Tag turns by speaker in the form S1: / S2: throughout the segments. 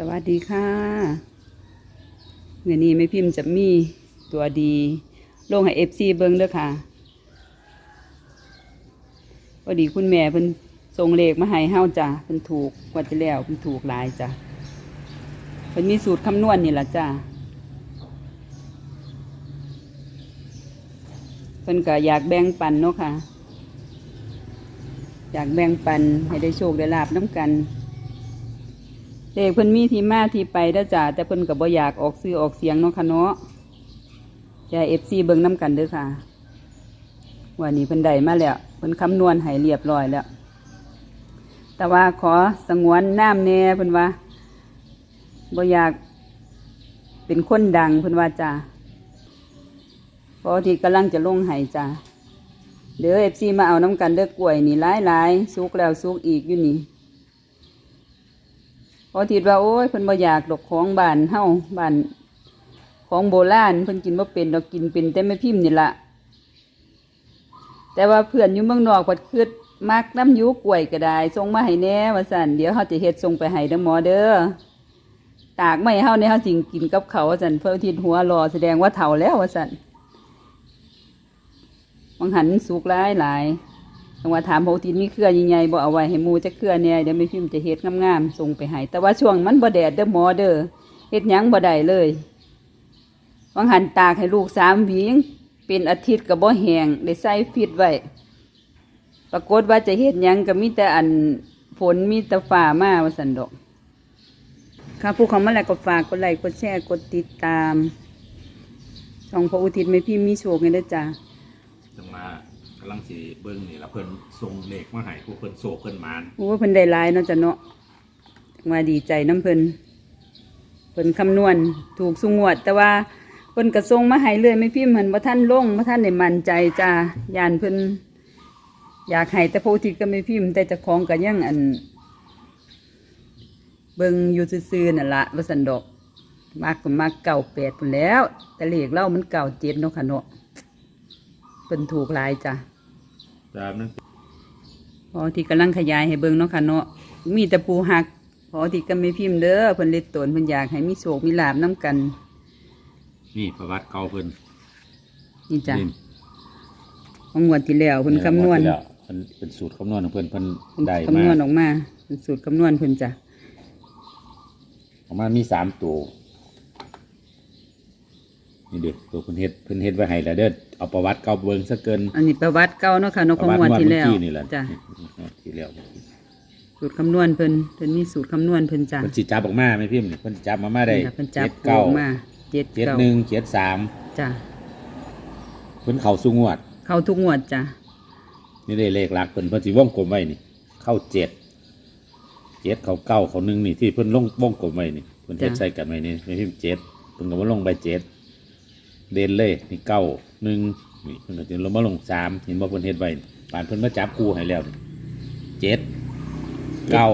S1: สวัสดีค่ะเมื่อนี้ไม่พิมพ์จะมีตัวดีลงให้เอฟซีเบิ้งเด้อค่ะพอดีคุณแม่เพิ่นส่งเลขมาให้เฮาจ้ะเพิ่นถูกกว่าจะแล้วเพิ่นถูกหลายจ้ะเพิ่นมีสูตรคำนวณนี่ล่ะจ้ะเพิ่นก็อยากแบ่งปันเนาะค่ะ อยากแบ่งปันให้ได้โชคได้ลาบน้ำกัน เด็กเพิ่นมีที่มาที่ไปเด้อจ้าแต่เพิ่นก็บ่อยากออกซื้อออกเสียงเนาะค่ะเนาะจะเอฟซีเบิ่งน้ำกันเด้อค่ะวันนี้เพิ่นได้มาแล้วเพิ่นคำนวณให้เรียบร้อยแล้ว แต่ว่าขอสงวนน้ำแน่เพิ่นว่าบ่อยากเป็นคนดังเพิ่นว่าจ้าเพราะที่กำลังจะลงให้จ้าเดี๋ยวเอฟซีมาเอาน้ำกันเด้อกล้วยนี่หลายๆสุกแล้วสุกอีกอยู่นี่ พอทิดว่าโอ้ยเพิ่นบ่อยากดอกของบ้านเฮาบ้านของโบราณเพิ่นกินบ่เป็นดอกกินเป็นแต่ไม่พิมพ์นี่ละแต่ว่าเพื่อนอยู่เมืองนอกเพิ่นคิดมักน้ำยูกล้วยก็ได้ส่งมาให้แน่ว่าซั่นเดี๋ยวเฮาจะเฮ็ดส่งไปให้เด้อหมอเด้อตากไม่เฮาในเฮาสิงกินกับเขาว่าซั่นเพิ่นทิดหัวรอแสดงว่าเฒ่าแล้วว่าซั่นบางหันสุกหลายหลาย จังว่าถามพระอุทิศมีเครือใหญ่ๆบ่เอาไว้ให้หมูจะเครือเนี่ยเดี๋ยวไม่พิมพ์จะเฮ็ดงามๆส่งไปให้แต่ว่าช่วงมันบ่แดดเด้อหมอเด้อเฮ็ดหยังบ่ได้เลยบางหันตากให้ลูกสามหวียังเป็นอาทิตย์ก็บ่แห้งได้ใส่ฟิตไว้ปรากฏว่าจะเฮ็ดหยังก็มีแต่อันฝนมีแต่ฟ้ามาว่าซั่นดอกค่ะผู้เขามาแล้วก็ฝากกดไลค์กดแชร์กดติดตามช่องพระอุทิศไม่พิมพ์มีโชคให้เด้อจ้า
S2: จังมากำลังสีเบิ้งนี่ล้วเพิ่นส่งเลขมาให้ผู้เพิ่นโซเพิ่นมาน
S1: โอ้เพิ่นได้หลายเนาะจ้ะเนาะว่าดีใจน้ำเพิ่นเพิ่นคำนวณถูกสุงวด แต่ว่าเพิ่นกระทรงมาให้เลยไม่พิมพ์เพิ่นบ่ท่านลงบ่ท่านได้มั่นใจจ้ายานเพิ่นอยากให้แต่โพธิก็ไม่พิมพ์แต่เจ้าของก็ยังอัน เบิ่งอยู่ซื่อๆนั่นละว่าสันดอก มากก็มากเก่าแปดพุ่นแล้ว แต่เลขเล่ามันเก่าเจ็ดเนาะค่ะเนาะเพิ่นถูกหลายจ้ะ
S2: ตามนั้น
S1: พอที่กำลังขยายให้เบิ่งเนาะค่ะเนาะมีแต่ผู้หักพอที่ก็ไม่พิมพ์เด้อเพิ่นเล็ดตนเพิ่นอยากให้มีโชคมีลาบน้กัน
S2: นี่ประวัติเก่าเพิ่น
S1: นี่จ้ะ
S2: นี่
S1: ของงวดที่แล้วเพิ่นคำนวณ
S2: ที่แล้เพิ่นเป็นสูตรคำนวณของเพิ่นเพิ่น
S1: เพิ่น
S2: ได้
S1: คำน
S2: มาว
S1: ณออกมาเป็นสูตรคำนวณเพิ่นจ้ะ
S2: ประมาณมีสามตัว นี่เด็กตัวเพิ่นเฮ็ดเพิ่นเฮ็ดไว้ให้แล้วเด้อเอาประวัติเก่าเบิ่งซะเกิน
S1: อันนี้ประวัติเก่าเนาะค่ะเนาะของงวดที่แล้ว
S2: ประวัติงดเมื่อกี้นี่แหละ
S1: จ้ะ
S2: งวดที่แล้ว
S1: สูตรคำนวณเพิ่นเพิ่นมีสูตรคำนวณเพิ่นจ้ะ
S2: เพิ่นสิจับออกมาไหมพิมพ์นี่เพิ่นสิจับมามาได้
S1: นี่ล่ะเพิ่นจับ
S2: เจ็ด
S1: อ
S2: เก้า
S1: อกมาเจ็ด
S2: เจ็ด
S1: เก้า
S2: หนึ่งเจ็ดสาม
S1: จ้ะ
S2: เพิ่นเข้าสู่งวด
S1: เข้าทุกงวดจ้ะ
S2: นี่ได้เลขหลักเพิ่นเพิ่นสิวงกลมไว้นี่ เข้าเจ็ดเจ็ดเขาเก้าเขาหนึ่งนี่ที่เพิ่นลงวงกลมไว้นี่เพิ่นเฮ็ดใส่กันไว้นี่ไม่พิมพ์เจ็ดเพิ่นก็มาลงใบเจ็ด เด่นเลยนี่เก้าหนึ่งนี่เพิ่นก็จะลงมาลงสามเห็นบ่เพิ่นเฮ็ดไว้นี่ปานเพิ่นมาจับคู่ให้แล้วนี่เจ็ดเก้า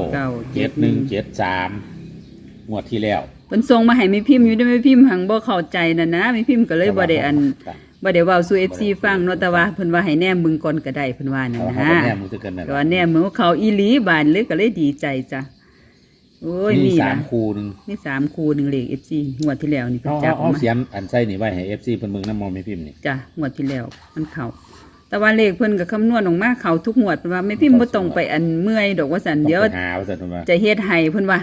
S2: เจ็ดหนึ่งเจ็ดสามงวดที่แล้ว
S1: เพิ่นส่งมาให้แม่พิมพ์อยู่ได้แม่พิมพ์หังบ่เข้าใจน่ะนะแม่พิมพ์ก็เลยบ่ได้อันบ่ได้เว้าสู่ FC ฟังเนาะแต่ว่าเพิ่นว่าให้แนมมึงก่อนก็ได้เพิ่นว่านั่น
S2: เอา
S1: นะ
S2: เขาก็แนมมือกันนั่น
S1: ก็ว่าแนมมือเขาอีหลีบานเลยก็เลยดีใจจ้ะ โอ้ย
S2: มี
S1: มี
S2: สา
S1: ล่ะ
S2: มคู่หนึ่ง
S1: มีสามคู่หนึ่งเลข FC งวดที่แล้วนี่เพิ่
S2: เอา
S1: นจั
S2: เอา
S1: บออ
S2: เอา
S1: กมา
S2: เสียงอันใส่นี่ไว้ให้เอฟซีเพิ่นเมืองน้ำมองไม่พิมพ์นี่
S1: จ้ะงวดที่แล้วมันเข้าแต่ว่าเลขเพิ่นก็คำนวณออกมาเข้าทุกงวดเพิ่นว่าแม่พิมพ์บ่ต้องไปอันเมื่อยดอกว่าซั่น
S2: ต้อง
S1: เดี๋ยว
S2: ไปหาว่าสันว่า
S1: จะเฮ็ดให้เพิ่นว่า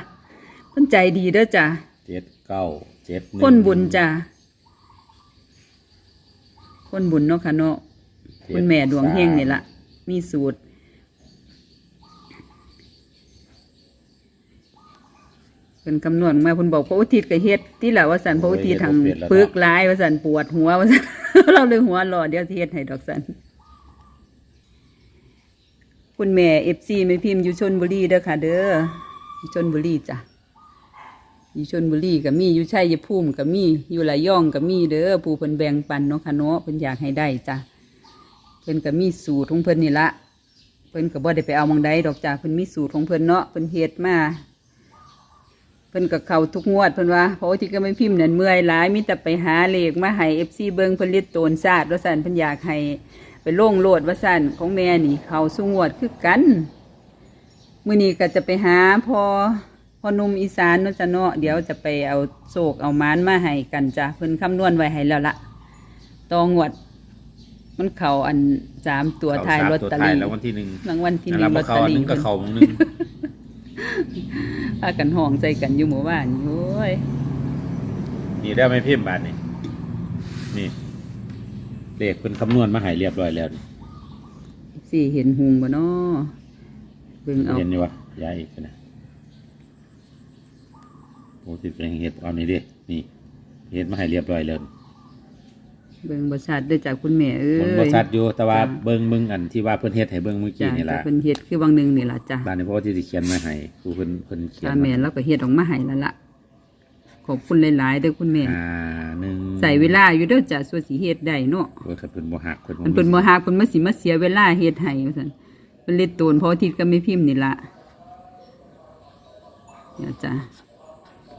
S1: เพิ่นใจดีเด้อจ้ะ
S2: เจ็ดเก้าเจ็ดหง
S1: คนบุญจ้ะคนบุญเนาะค่ะเนาะ
S2: เจ็
S1: คุณแม่ดวงเฮงนี่ละมีสูตร เป็นคำนวณมาเพิ่นบอกพระอุทิศกับเฮ็ดที่ละว่าสันพระอุทิศทางปึกหลายว่าสันปวดหัวว่าสันเราเลยหัวหลอดเดี๋ยวเฮ็ดให้ดอกสันคุณแม่เอฟซีไม่พิมพ์อยู่ชนบุรีเด้อค่ะ เด้ออยู่ชนบุรีจ้ะอยู่ชนบุรีก็มีอยู่ชัยภูมิก็มีอยู่ระยองก็มีเด้อผู้เพิ่นแบ่งปันเนาะค่ะเนาะเพิ่นอยากให้ได้จ้ะเพิ่นก็มีสูตรของเพิ่นนี่ละเพิ่นก็บ่ได้ไปเอาหมองใดดอกจ้าเพิ่นมีสูตรของเพิ่นเนาะเพิ่นเฮ็ดมา เพิ่นก็เข้าทุกงวดเพิ่นว่าเพราะว่าที่ก็ไม่พิมพ์นั่นเมื่อยหลายมีแต่ไปหาเลขมาให้ FC เบิ่งเพิ่นเลียโตนซาดว่าซั่นเพิ่นอยากให้ไปโล่งโลดว่าซั่นของแม่นี่เข้าสู่งวดคือกันมื้อนี้ก็จะไปหาพอพ่อหนุ่มอีสานเนาะจ้ะเนาะเดี๋ยวจะไปเอาโศกเอามานมาให้กันจ้ะเพิ่นคำนวณไว้ให้แล้วละตองวด มันเข่าอันสามตัวท้ายลอตเตอ
S2: ตัวท้าย
S1: รี่
S2: แล้ววันที่หนึ่ง
S1: รางวัลที่ห
S2: นั่น
S1: นึ่
S2: ละ
S1: งล
S2: บ่
S1: อต
S2: เขา
S1: เตอ
S2: อันหนึ
S1: รี่
S2: งก็
S1: เพิ่น
S2: เขาหนึง
S1: พากันห้องใส่กันอยู่หมู่บ้านโอ้ย
S2: นี่ได้ไหมพิมพ์บาทนี่นี่เลขเป็นคำนวณมาให้เรียบร้อยแล้วนี่
S1: สี่เห็นหุงบ่เนาะเบิ่งเอา
S2: เห็นอยู่วะย้ายอีกนะโอ้ติดเป็นเห็ดเอานี่ดินี่เห็ดมาให้เรียบร้อยแล้ว
S1: เบิ่งบ่ชัดเด้อจากคุณแม่เอ้
S2: มัน
S1: ย
S2: บ่ชัดอยู่แต่ว่า
S1: จ้ะ
S2: เบิ่งมึงอันที่ว่าเพิ่นเฮ็ดให้เบิ่งเมื่อกี้
S1: จ้ะ
S2: นี่ล่ะ
S1: แต่เพิ่นเฮ็ดคือบางหนึงนี่ล่ะจ้ะ
S2: บ้านนี้เพราะว่าที่สิเขียนมาให้ครูเพิ่นเพิ่นเขียน
S1: จ้าแม่แล้วก็เฮ็ดออกมาให้แล้วล่ะขอบคุณหลายๆเด้อคุณแม่
S2: อ่าหนึ่ง
S1: ใส่เวลาอยู่เด้อจ้ะส่วนสิเฮ็ดได้เนาะ
S2: โอ้ยคันเพิ่นบ่ฮักเพิ่น
S1: มันเพิ่นบ่หาเพิ่นมาสิมาเสียเวลาเฮ็ดให้ว่าซั่นเพิ่นเล็ดโตนเพราะอาทิตย์ก็ไม่พิมพ์นี่ล่ะอย่าจ้ะ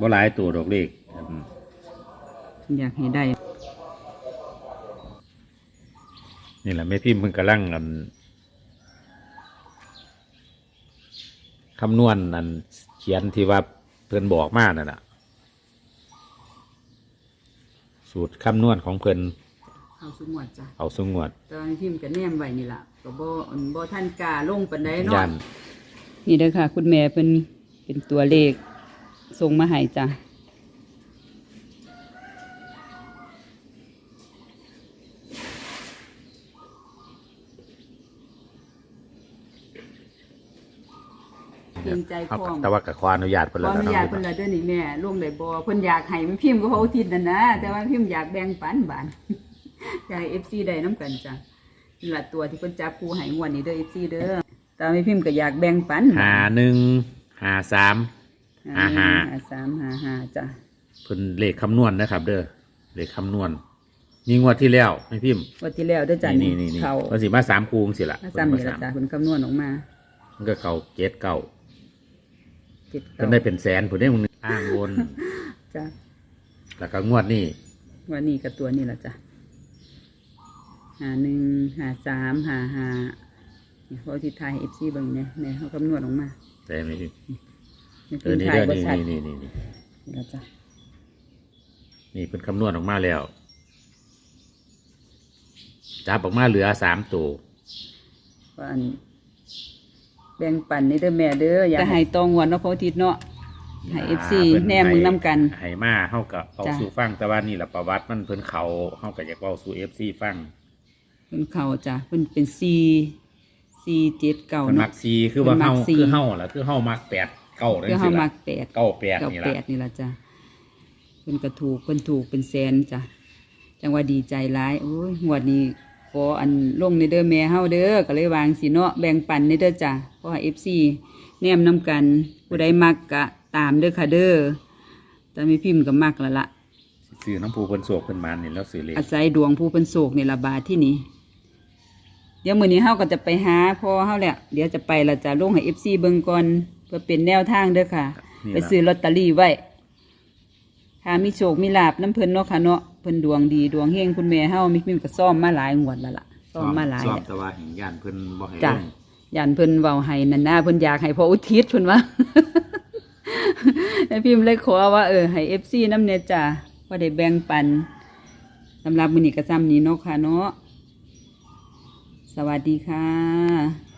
S2: บ่หลายตัวดอกเลขอืม
S1: อยากให้ได้
S2: นี่แหละแม่พิมพ์เพิ่นกำลังอันคำนวณอันเขียนที่ว่าเพิ่นบอกมานั่นน่ะสูตรคำนวณของเพิ่น
S1: เอาสมวดจ้ะ
S2: เอาสงวด
S1: ตอนพิมพ์ก็แนมไว้นี่ล่ะก็บ่อันบ่ทันกล้าลงปานใดเนาะ
S2: ยัน
S1: นี่เด้อค่ะ คุณแม่เป็นเป็นตัวเลขส่งมาให้จ้ะ เกรงใจ
S2: เอา
S1: พ่อ
S2: แต่ว่ากับขออนุญาตเพิ่น
S1: ข
S2: แล้
S1: อ
S2: ว
S1: อ
S2: นะ
S1: นุญาต
S2: เนาะ
S1: เพิ่นละเด้อนี่แม่ลงได้บ่เพิ่นอยากให้มันพิมพ์ก็เพราะอุทิศนั่นนะแต่ว่าพิมพ์อยากแบ่งปันบาน อยากให้ FC ได้นํกันจ้ะนี่ล่ะตัวที่เพิ่นจับคู่ให้งวดนี้เด้อ FC เด้อแต่ไม่พิมพ์ก็อยากแบ่งปัน
S2: หาหนึ่งหาสาม
S1: ห้า
S2: ห้า
S1: ห้าสามห้าห้าจ้ะ
S2: เพิ่นเลขคำนวณนะครับ เด้อเลขคำนวณนี่งวดที่แล้วไม่พิมพ์
S1: งวันที่แล้วเด้อจ้ะ
S2: นี่นี่นี่
S1: เขา
S2: มันสิมาสามคูงสิละ
S1: มาซ้ำนี่ล่ะจ้ะเพิ่นคำนวณออกมา
S2: มันก็เก่าเจ็ดเก่า
S1: เจ็ด
S2: เพิ่
S1: เก้าน
S2: ได้เป็นแสนผมได้มึงอ้างวน
S1: จ้ะ
S2: แล้วก็งวดนี่
S1: วันนี้กับตัวนี้ล่ะจ้ะห้าหนึ่งห้าสามห้าห้านี่เพราะที่ไทยเอฟซีเบิ่งเนี่ยเนี่ยเขาคำนวณออกมา
S2: แต่ไม่พิมพ์
S1: นี่
S2: เอ
S1: เป็
S2: อนนี่
S1: ไทย
S2: เด้อบ
S1: ริ
S2: นี่
S1: ษัท
S2: นี่นี่นี่นี่
S1: นี่ล่ะจ้ะ
S2: นี่เพิ่นคำนวณออกมาแล้วจับออกมาเหลือสามตัว
S1: ว่าอัน แบ่งปันนี่เด้อแม่เด้ออยากให้ตองวันเนาะเพราะอาทิตย์เนาะให้ FC
S2: พิ่
S1: แนมมือนำกัน
S2: ให้มาเฮากับเอา
S1: จ้ะ
S2: สู่ฟังแต่ว่านี่แหละประวัติมันเพิ่นเขาเฮาก็อยากเอาสู่เอฟซีฟัง
S1: เพิ่นเขาจ้ะเพิ่นเป็นซีซีเจ็ดเก้า
S2: เพิ่นมั
S1: เนาะ
S2: กซีคือว่า
S1: เพิ่นมั
S2: เฮาก
S1: ซี
S2: คือเฮาล่ะคือเฮามักแปดเก้าจั
S1: คืองเฮา
S2: ซี่
S1: มั
S2: ล่ะ
S1: กแปด
S2: เก้าแปด
S1: เก้า
S2: นี่
S1: แป
S2: ล่ะ
S1: ดนี่ละจ้ะเพิ่นก็ถูกเพิ่นถูกเป็นแสนจ้ะจังว่าดีใจร้ายโอ้ยงวดนี้ ขออันลงในเด้อแม่เฮาเด้อก็เลยวางสิเนาะแบ่งปันในเด้อจ้ะเพราะว่า FC แนมนํกันผู้ใดมักก็ตามเด้อค่ะเด้อแต่มีพิมพ์ก็มักแล้วละ
S2: ซื้อน้ำปูเพิ่นโศกเพิ่นมานนี่แล้วซื้อเลข
S1: อาศัยดวงผู้เป็นโศกนี่ละบาทที่นี่เดี๋ยวมื้อนี้เฮาก็จะไปหาพ่อเฮาแหละเดี๋ยวจะไปละจ้ะลงให้ FC เบิ่งก่อนเพื่อเป็นแนวทางเด้อค่ะ
S2: นี่
S1: ไป
S2: ล่ะ
S1: ซื้อลอตเตอรี่ไว้ถ้ามีโชคมีลาบน้ำเพิ่นเนาะค่ะเนาะ เพิ่นดวงดีดวงเฮงคุณแม่เฮามีมีก็ซ่อมมาหลายงวดแล้วล่ะซ่อมมาหลาย
S2: ซ่อม
S1: แล้ว
S2: แต่ว่าเห็นย่านเพิ่นบ่ให้
S1: จ้ะ
S2: ลง
S1: ยันเพิ่นเว้าให้นั่นนะเพิ่นอยากให้พออุทิศเพิ่นว่าแม่พิมพ์เลยขอว่าเออให้ FC น้ำเนี่ยจ้ะว่าได้แบ่งปันสำหรับมื้อนี้ก็ซ้ำนี้เนาะค่ะเนาะสวัสดีค่ะ